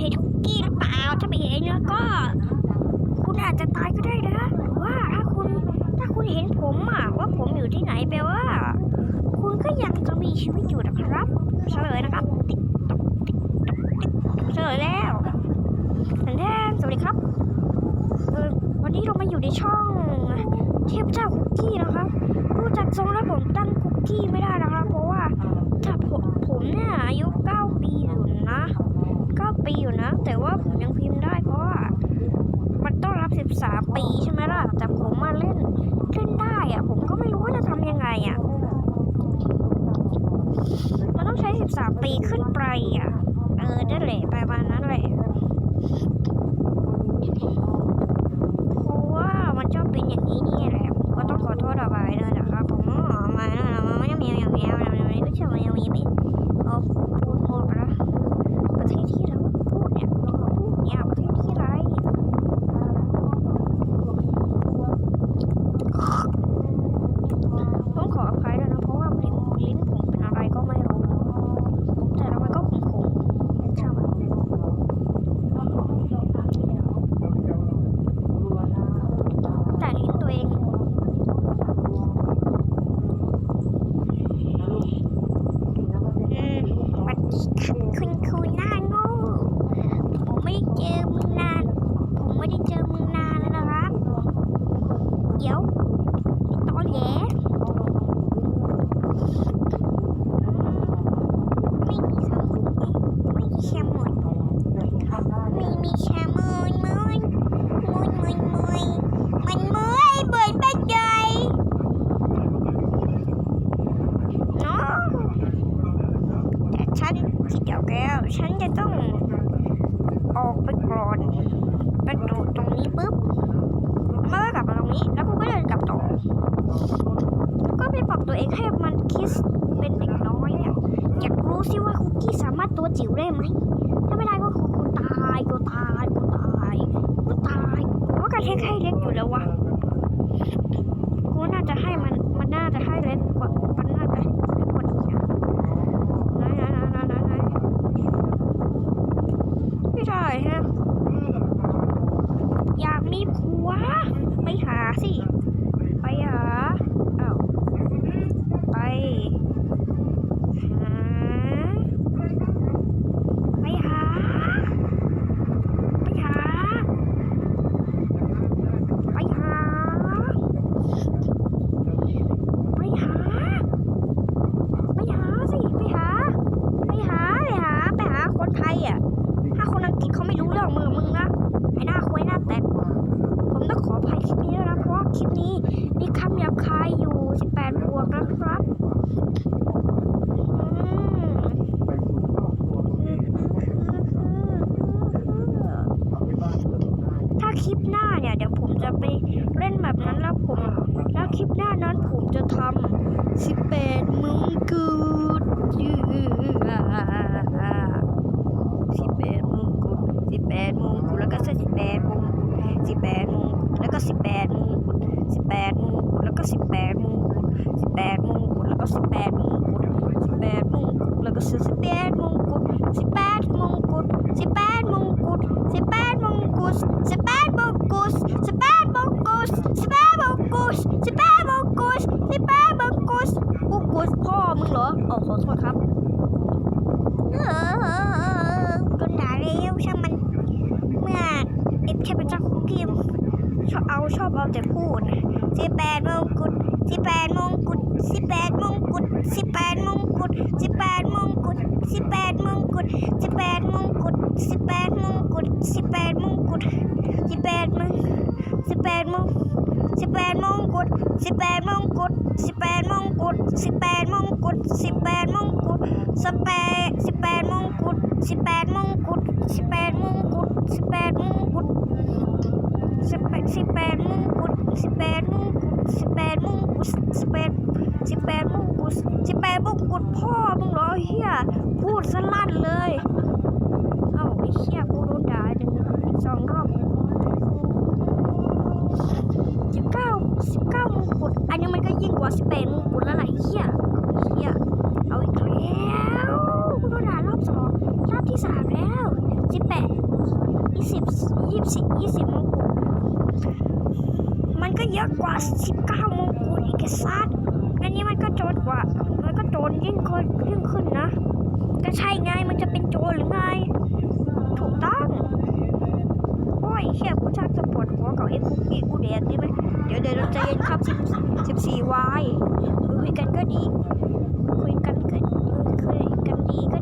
เห็นคุกกี้หรือเปล่า ถ้าไม่เห็นแล้วก็ คุณอาจจะตายก็ได้นะ ว่าถ้าคุณถ้าคุณเห็นผมอะว่าผมอยู่ที่ไหนแปลว่า คุณก็ยังจะมีชีวิตอยู่นะครับเฉลยนะครับติ๊กต๊อกติ๊กต๊อกติ๊กเฉลยแล้วแทนแทนสวัสดีครับวันนี้เรามาอยู่ในช่องเทพเจ้าคุกกี้นะครับรู้จักทรงแล้วผมตั้งคุกกี้ไม่ได้นะครับ เพราะว่าถ้าผมผมเนี่ยอายุ ปีอยู่นะ แต่ว่าผมยังพิมพ์ได้เพราะว่ามันต้องรับ 13 ปีใช่ไหมล่ะ แต่ผมมาเล่นเล่นได้อะผมก็ไม่รู้ว่าจะทำยังไงอะมันต้องใช้ 13 ปีขึ้นไปอะเออได้แหละปวันนั้นเลย จะให้ให้เล็กอยู่แล้ววะ กูน่าจะให้มัน มันน่าจะให้เล็กกว่า แบบนั้นแล้วผม แล้วคลิปหน้านั้นผมจะทำ18มึงกือ เยอะกว่า 19มงกุฎอีกสัตว์อันนี้มันก็โจรกว่า มันก็โจรยิ่งขึ้นยิ่งขึ้นนะก็ใช่ไงมันจะเป็นโจรหรือไง ถูกต้อง โอ้ยเชี่ยกูชักจะปวดหัวกับไอ้คุกกี้กูแดงนี้ไหมเดี๋ยวเดี๋ยวเราจะเย็นครับ14วายคุยกันก็ดี คุยกันก็คุยกันดีก็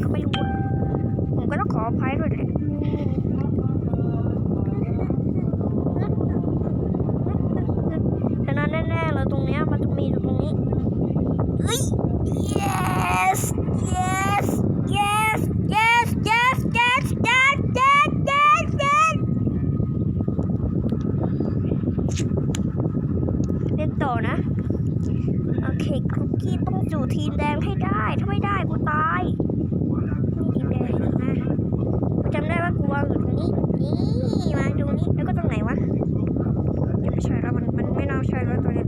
เป็นไม่รู้ ไม่ได้ถ้าไม่ได้กูตายนี่ทีมแดงนะกูจำได้ว่ากูวางอยู่ตรงนี้นี่มาดูนี้แล้วก็ตรงไหนวะจะไม่ใช่แล้วมันมันไม่น่าใช่แล้วตัวเนี้ย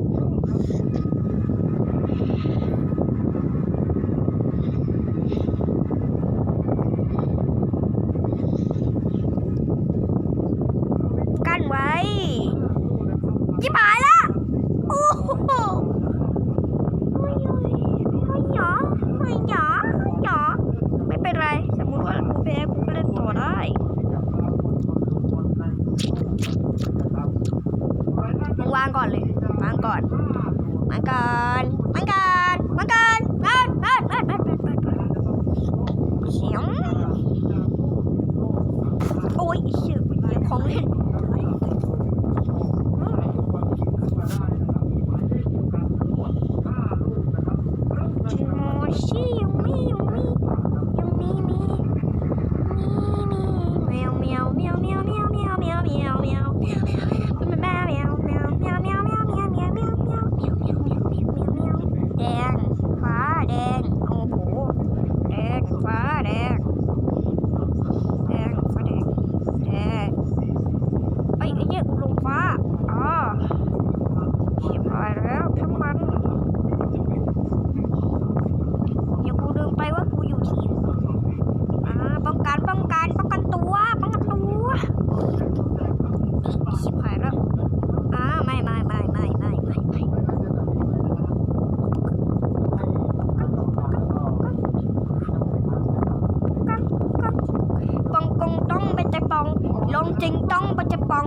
จิงต้องปัจจปอง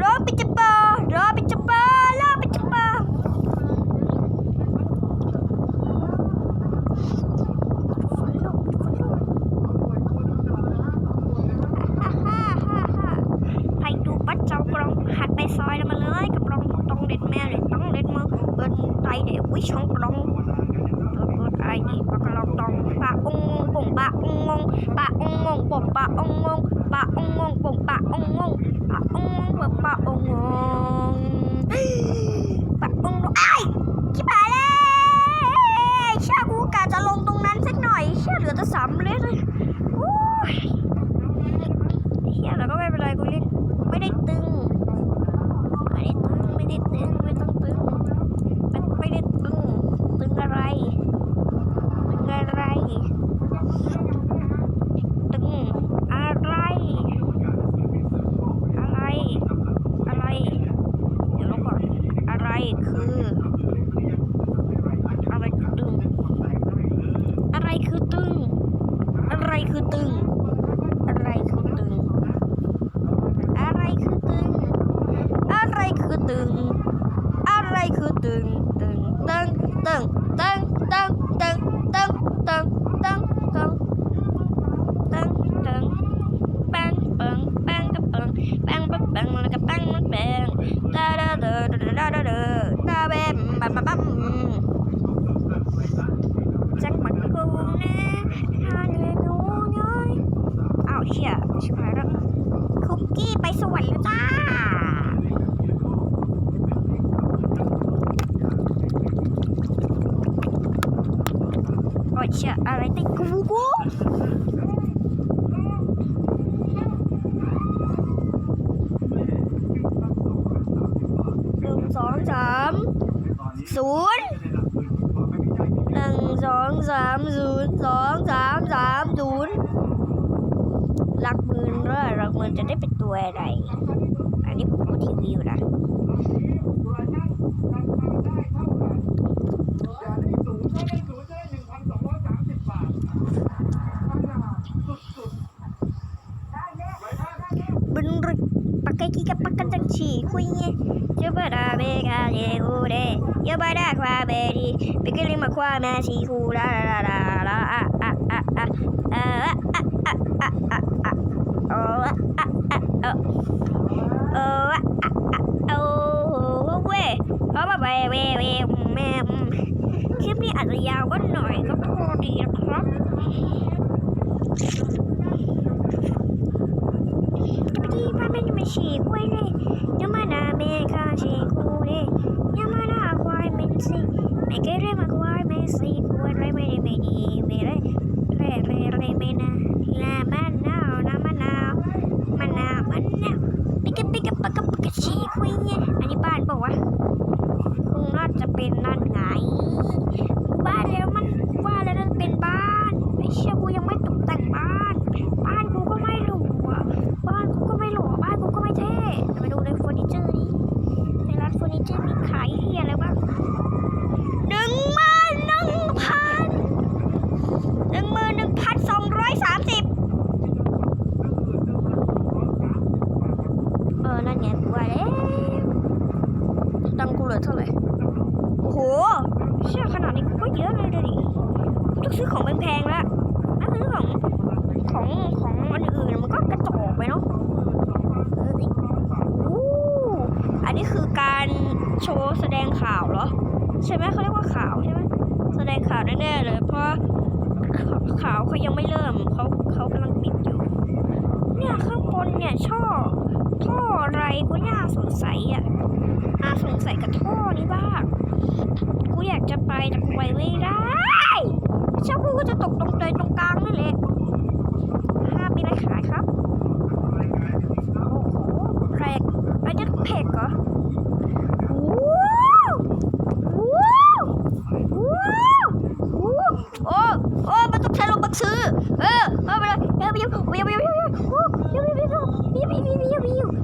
รอปัจจปารอปัจจปารอปัจจปาฮ่าฮ่าฮ่าไปดูปัจจ้ากรองหัดไปซอยแล้วมาเลยกับรองต้องเด็ดแม่เลยต้องเด็ดมือเปิดไตเดี๋ยววิชองกรองเปิดไอนี่ปากกรองตองปะองงงปะองงงปะอ 嗡嗡吧嗡嗡，吧嗡嗡 omong, pak 吧嗡嗡 ได้เป็นตัวอะไร อันนี้ผมดูทีวีอยู่นะบินรึปักไกกี้กับปักกันจังฉี่คุยเงี้ยจะไบดาเบกาเยกูเดยบดาควาเบดีไปกลิมาควาแมชีคูลา เออเอาเว้ยเพราะมาเว้ยเว้ยเว้ยแม่คลิปนี้อาจจะยาวก็หน่อก็พอดีนะครับจที่บ้านจะมาฉีกไว้เลย อุ้ยเนี่ยอันนี้บ้านบอกว่าคงน่าจะเป็นนั่นไง บ้านแล้วมัน ดเท่าไหร่โห เชื่อขนาดนี้ก็เยอะเลยเลยดิต้องซื้อของแพงๆแล้วนั่นคือของของของอันอื่นมันก็กระจอกไปเนาะอันนี้คือการโชว์แสดงข่าวเหรอ ใช่ไหมเขาเรียกว่าข่าวใช่ไหมแสดงข่าวแน่ๆเลย เพราะข่าวเขายังไม่เลิก กูอยากสงสัยอะน่าสงสัยกับท่อนี้บ้างกูอยากจะไปแต่กูไปไม่ได้เช้ากูจะตกตรงเตยตรงกลางนี่แหละห้ามีอะไรขายครับโอ้โหแพกอันนี้แพกเหรอโอ้โอ้มันต้องใช้ลงบักซื้อเออเออไปเลยเออไปยังไปยังไปยังไปยังไปยังไปยังไปยังไปยัง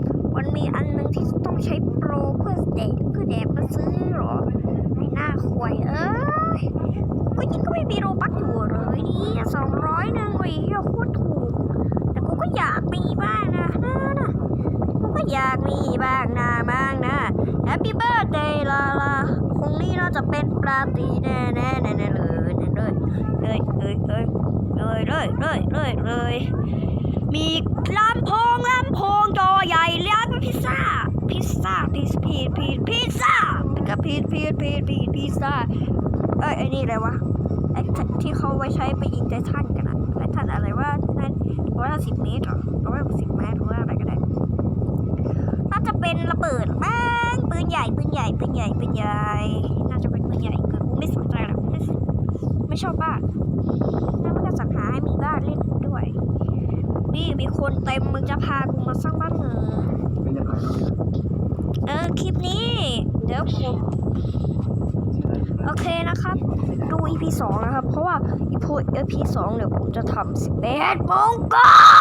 มันมีอันหนึ่งที่ต้องใช้โปรเพื่อแดกเพื่อแดกมาซื้อหรอไอ้หน้าควยเออยกูยิงก็ไม่มีโรบักอยู่เลยนี่สองร้อยหนึ่งเว้ยโคตรถูก แต่กูก็อยากมีบ้างนะนะนะกูก็อยากมีบ้างนะบ้างนะแฮปปี้เบิร์ดเดย์ลาลาคงนี้น่าจะเป็นปราตีแน่แน่แน่เลยแน่เลยเลยเลยเลยเลยเลยเลย มีลำโพงลำโพงจอใหญ่เรียกว่าพิซซ่า พิซซ่าพิซพีพิซพิซซ่ากับพิซพิซพิซพิซพิซซ่าเอ้ยไอ้นี่อะไรวะไอ้ที่เขาไว้ใช้ไปยิงไททันกันอะไททันอะไรว่านั่นร้อยห้าสิบเมตรหรอร้อยหกสิบเมตรหรือว่าอะไรก็ได้น่าจะเป็นระเบิดบ้างปืนใหญ่ปืนใหญ่ปืนใหญ่ปืนใหญ่ น่าจะเป็นปืนใหญ่เกิดกูไม่สนใจหรอกไม่ชอบบ้านน่ามันก็สรรหาให้มีบ้านเล่นด้วย พี่มีคนเต็มมึงจะพากูมาสร้างบ้านเหรอเออคลิปนี้ เดี๋ยวผมโอเคนะครับ ดู EP สองนะครับ เพราะว่า EP EP สองเดี๋ยวผมจะทำสิบเอ็ดโมงก่อน